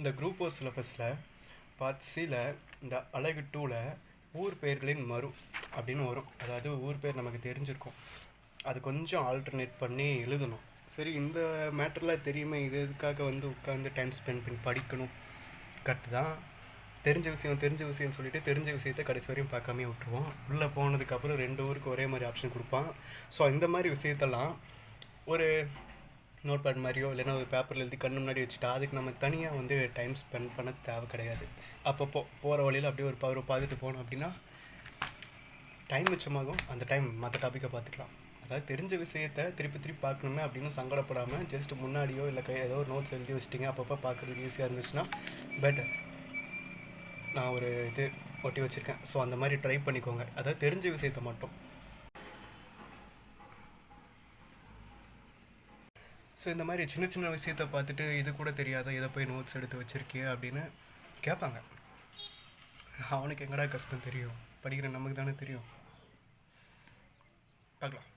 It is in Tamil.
இந்த குரூப் ஒரு சிலபஸில் பார்ட் சில இந்த அழகு டூவில் ஊர் பெயர்களின் மறு அப்படின்னு வரும். அதாவது ஊர் பேர் நமக்கு தெரிஞ்சிருக்கும். அது கொஞ்சம் ஆல்டர்னேட் பண்ணி எழுதணும். சரி இந்த மேட்டர்லாம் தெரியுமே இது எதுக்காக வந்து உட்காந்து டைம் ஸ்பெண்ட் பண்ணி படிக்கணும்? கரெக்டு தான். தெரிஞ்ச விஷயம் தெரிஞ்ச விஷயம்னு சொல்லிட்டு தெரிஞ்ச விஷயத்த கடைசி வரையும் பார்க்காமே விட்டுருவோம். உள்ளே போனதுக்கப்புறம் ரெண்டு ஊருக்கு ஒரே மாதிரி ஆப்ஷன் கொடுப்பான். ஸோ இந்த மாதிரி விஷயத்தெல்லாம் ஒரு நோட் பேட் மாதிரியோ இல்லைன்னா ஒரு பேப்பரில் எழுதி கண்ணு முன்னாடி வச்சுட்டா அதுக்கு நம்ம தனியாக வந்து டைம் ஸ்பெண்ட் பண்ண தேவை கிடையாது. அப்பப்போ போகிற வழியில் அப்படியே ஒரு பவர் பார்த்துட்டு போனோம் அப்படின்னா டைம் மிச்சமாகும். அந்த டைம் மற்ற டாப்பிக்கை பார்த்துக்கலாம். அதாவது தெரிஞ்ச விஷயத்த திருப்பி திருப்பி பார்க்கணுமே அப்படின்னு சங்கடப்படாமல் ஜஸ்ட் முன்னாடியோ இல்லை கை ஏதோ ஒரு நோட்ஸ் எழுதி வச்சுட்டிங்க அப்பப்போ பார்க்குறதுக்கு ஈஸியாக இருந்துச்சுன்னா பெட்டர் நான் ஒரு இது ஒட்டி வச்சுருக்கேன். ஸோ அந்த மாதிரி ட்ரை பண்ணிக்கோங்க. அதாவது தெரிஞ்ச விஷயத்த மட்டும். ஸோ இந்த மாதிரி சின்ன சின்ன விஷயத்த பார்த்துட்டு இது கூட தெரியாத? இதை போய் நோட்ஸ் எடுத்து வச்சிருக்கியே அப்படின்னு கேட்பாங்க. அவனுக்கு எங்கடா கஷ்டம் தெரியும்? படிக்கிற நமக்கு தானே தெரியும். பார்க்கலாம்.